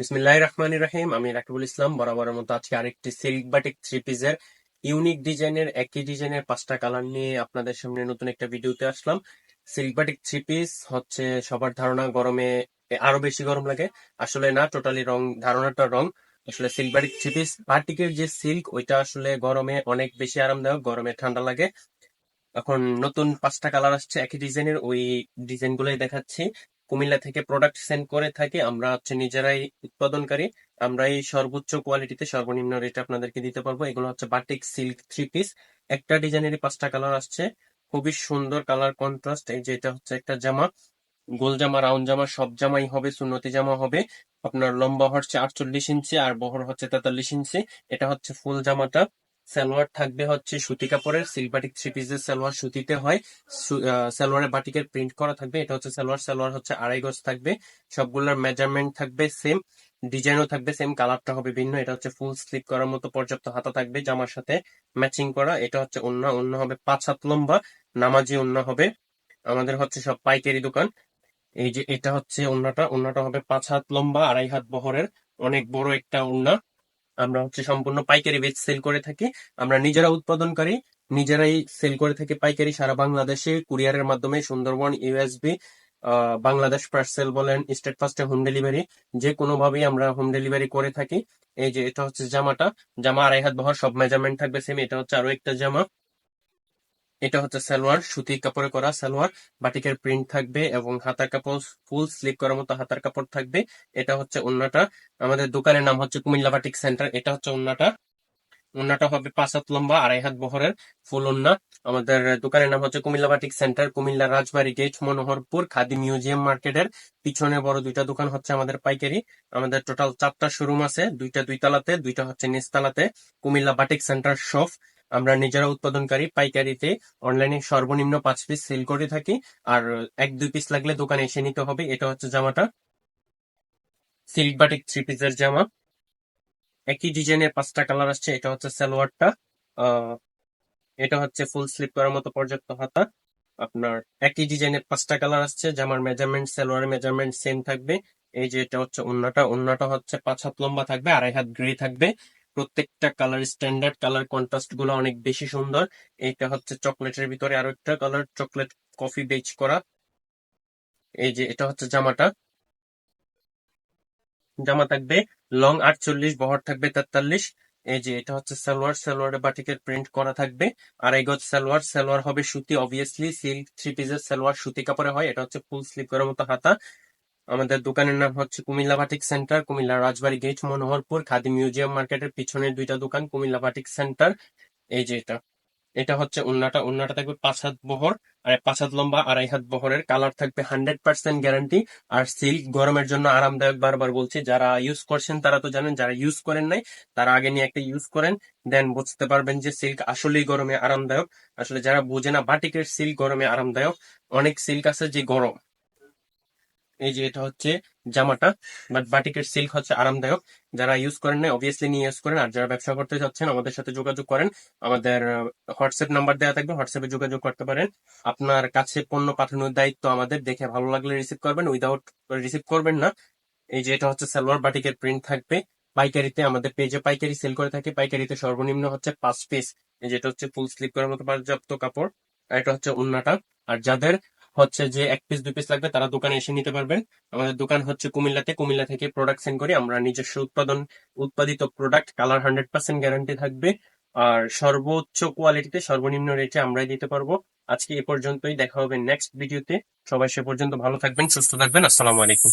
বিসমিল্লাহ রহমান রাহিম, আমি রাকিবুল ইসলাম। বরাবরের মতো আজকে আরেকটি সিল্ক বাটিক থ্রি পিসের ইউনিক ডিজাইনের একই ডিজাইনের পাঁচটা কালার নিয়ে আপনাদের সামনে নতুন একটা ভিডিওতে আসলাম। সিল্ক বাটিক থ্রি পিস হচ্ছে সবার ধারণা গরমে আরও বেশি গরম লাগে। আসলে না টোটালি রং, ধারণাটা রং। আসলে সিল্ক বাটিক থ্রি পিস বাটিকের যে সিল্ক ওইটা আসলে গরমে অনেক বেশি আরামদায়ক, গরমে ঠান্ডা লাগে। এখন নতুন পাঁচটা কালার আসছে, একই ডিজাইনের ওই ডিজাইন গুলোই দেখাচ্ছি। কুমিল্লা থেকে প্রোডাক্ট সেন্ড করে থাকি, আমরা হচ্ছে নিজেরাই উৎপাদনকারী আমরা এই সর্বোচ্চ কোয়ালিটিতে সর্বনিম্ন রেট আপনাদেরকে দিতে পারব। এগুলো হচ্ছে বাটিক সিল্ক থ্রি পিস একটা ডিজাইনেরই পাঁচটা কালার আসছে। খুবই সুন্দর কালার কন্ট্রাস্ট এই যে এটা হচ্ছে একটা জামা। গোল জামা রাউন্ড জামা, সব জামাই হবে, সুন্নতি জামা হবে। আপনার লম্বা হচ্ছে আটচল্লিশ ইঞ্চি আর বহর হচ্ছে তেতাল্লিশ ইঞ্চি। এটা হচ্ছে ফুল জামাটা। সালোয়ার থাকবে হচ্ছে সুতি কাপড়ের সিলবাটিক থ্রি পিসের সালোয়ার সুতিতে হয়। সালোয়ারের বাটিকের প্রিন্ট করা থাকবে। এটা হচ্ছে সালোয়ার সালোয়ার হচ্ছে আড়াই গজ থাকবে। সবগুলোর মেজারমেন্ট থাকবে সেম ডিজাইনও থাকবে সেম কালারটা হবে ভিন্ন। এটা হচ্ছে ফুল স্লিপ করার মতো পর্যাপ্ত হাতা থাকবে, জামার সাথে ম্যাচিং করা। এটা হচ্ছে অন্য অন্য হবে পাঁচ হাত লম্বা, নামাজি অন্য হবে। আমাদের হচ্ছে সব পাইকারি দোকান। এই যে এটা হচ্ছে অন্যটা অন্যটা হবে পাঁচ হাত লম্বা, আড়াই হাত বহরের। অনেক বড় একটা ওন্না। আমরা হচ্ছে সম্পূর্ণ পাইকারি বেচ সেল করে থাকি। আমরা নিজেরা উৎপাদনকারী নিজেরাই সেল করে থাকি পাইকারি। সারা বাংলাদেশে কুরিয়ারের মাধ্যমে সুন্দরবন ইউএসবি বাংলাদেশ পার্সেল বলেন স্টেট ফার্স্টে হোম ডেলিভারি যে কোনো ভাবেই আমরা হোম ডেলিভারি করে থাকি। এই যে এটা হচ্ছে জামাটা, জামা আড়াই হাত বহর, সব মেজারমেন্ট থাকবে সেম এটা হচ্ছে আরও একটা জামা। এটা হচ্ছে সালোয়ার সুতি কাপড়ে করা সালোয়ার, বাটিকের প্রিন্ট থাকবে এবং হাতার কাপড় ফুল স্লিপ করার মতো হাতার কাপড় থাকবে। এটা হচ্ছে অন্যটা আমাদের দোকানের নাম হচ্ছে কুমিল্লা বাটিক সেন্টার। এটা হচ্ছে অন্যটা অন্যটা হবে পাঁচ হাত লম্বা, আড়াই হাত বহরের ফুল অন্যা আমাদের দোকানের নাম হচ্ছে Comilla batik centre, Comilla Rajbari, gate, Monoharpur, khadi museum মার্কেটের পিছনে বড় দুইটা দোকান হচ্ছে আমাদের পাইকারি। আমাদের টোটাল চারটা শোরুম আছে, দুইটা দুই তালাতে দুইটা হচ্ছে নিচতলাতে। Comilla batik centre shop. আমরা নিজেরা উৎপাদনকারী, পাইকারিতে অনলাইনে সর্বনিম্ন পাঁচ পিস সেল করে থাকি। আর এক, দুই পিস লাগলে দোকানে এসে নিতে হবে। এটা হচ্ছে জামাটা। সিল্ক বাটিক থ্রি পিসের জামা। একই ডিজাইনের পাঁচটা কালার আসছে। এটা হচ্ছে সালোয়ারটা। এটা হচ্ছে ফুল স্লিপ করার মতো পর্যাপ্ত হাতা। আপনার একই ডিজাইনের পাঁচটা কালার আসছে। জামার মেজারমেন্ট সালোয়ারের মেজারমেন্ট সেম থাকবে। এই যে এটা হচ্ছে অন্যটা অন্যটা হচ্ছে পাঁচ হাত লম্বা থাকবে, আড়াই হাত গ্রে থাকবে। প্রত্যেকটা কালার স্ট্যান্ডার্ড কালার কন্ট্রাস্টগুলো অনেক বেশি সুন্দর। এইটা হচ্ছে চকলেটের ভিতরে আরও একটা কালার চকলেট কফি বেচ করা। এই যে এটা হচ্ছে জামাটা। জামা থাকবে লং আটচল্লিশ, বহর থাকবে তেতাল্লিশ। এই যে এটা হচ্ছে সালোয়ার সালোয়ারের বাটিকের প্রিন্ট করা থাকবে। আর এই সালোয়ার সালোয়ার হবে সুতি অবভিয়াসলি সিল্ক থ্রি পিসের সালোয়ার সুতি কাপড়ে হয়। এটা হচ্ছে ফুল স্লিপ করার মতো হাতা। আমাদের দোকানের নাম হচ্ছে Comilla batik centre, Comilla Rajbari gate, Monoharpur, khadi museum মার্কেটের পিছনের দুইটা দোকান, কুমিল্লা বাটিক সেন্টার। এই যে এটা। এটা হচ্ছে উন্নাটা। উন্নাটা থাকবে পাঁচ হাত বহর, আর পাঁচ হাত লম্বা, আড়াই হাত বহরের। কালার থাকবে হান্ড্রেড পার্সেন্ট গ্যারান্টি। আর সিল্ক গরমের জন্য আরামদায়ক বারবার বলছি, যারা ইউজ করছেন তারা তো জানেন, যারা ইউজ করেন নাই, তারা আগে নিয়ে একটা ইউজ করেন দেন বুঝতে পারবেন যে সিল্ক আসলেই গরমে আরামদায়ক। আসলে যারা বোঝে না, বাটিকের সিল্ক গরমে আরামদায়ক। অনেক সিল্ক আছে যে গরম। এই যে এটা হচ্ছে জামাটা বাট বাটিকের সিল্ক হচ্ছে আরামদায়ক। যারা ইউজ করেন না অবভিয়াসলি নিয়ে ইউজ করেন। আর যারা ব্যবসা করতে চাচ্ছেন, আমাদের সাথে যোগাযোগ করেন। আমাদের হোয়াটসঅ্যাপ নাম্বার দেওয়া থাকবে হোয়াটসঅ্যাপে যোগাযোগ করতে পারেন। আপনার কাছে পণ্য পাঠানোর দায়িত্ব আমাদের। দেখে ভালো লাগলে রিসিভ করবেন উইদাউট রিসিভ করবেন না। এই যে এটা হচ্ছে সালোয়ার বাটিকের প্রিন্ট থাকবে। পাইকারিতে আমাদের পেজে পাইকারি সেল করে থাকে। পাইকারিতে সর্বনিম্ন হচ্ছে পাঁচ পিস যেটা হচ্ছে ফুল স্লিপ করার মতো পর্যাপ্ত কাপড়। আর এটা হচ্ছে উন্নাটা আর যাদের হচ্ছে যে এক পিস দুই পিস লাগবে, তারা দোকানে এসে নিতে পারবেন আমাদের দোকান হচ্ছে কুমিল্লাতে। কুমিল্লা থেকে প্রোডাক্ট সেন্ড করি। আমরা নিজস্ব উৎপাদন, উৎপাদিত product colour hundred percent guarantee থাকবে। আর সর্বোচ্চ কোয়ালিটিতে সর্বনিম্ন রেটে আমরাই দিতে পারব। আজকে এ পর্যন্তই। দেখা হবে নেক্সট ভিডিওতে সবাই সে পর্যন্ত ভালো থাকবেন, সুস্থ থাকবেন। আসসালামু আলাইকুম।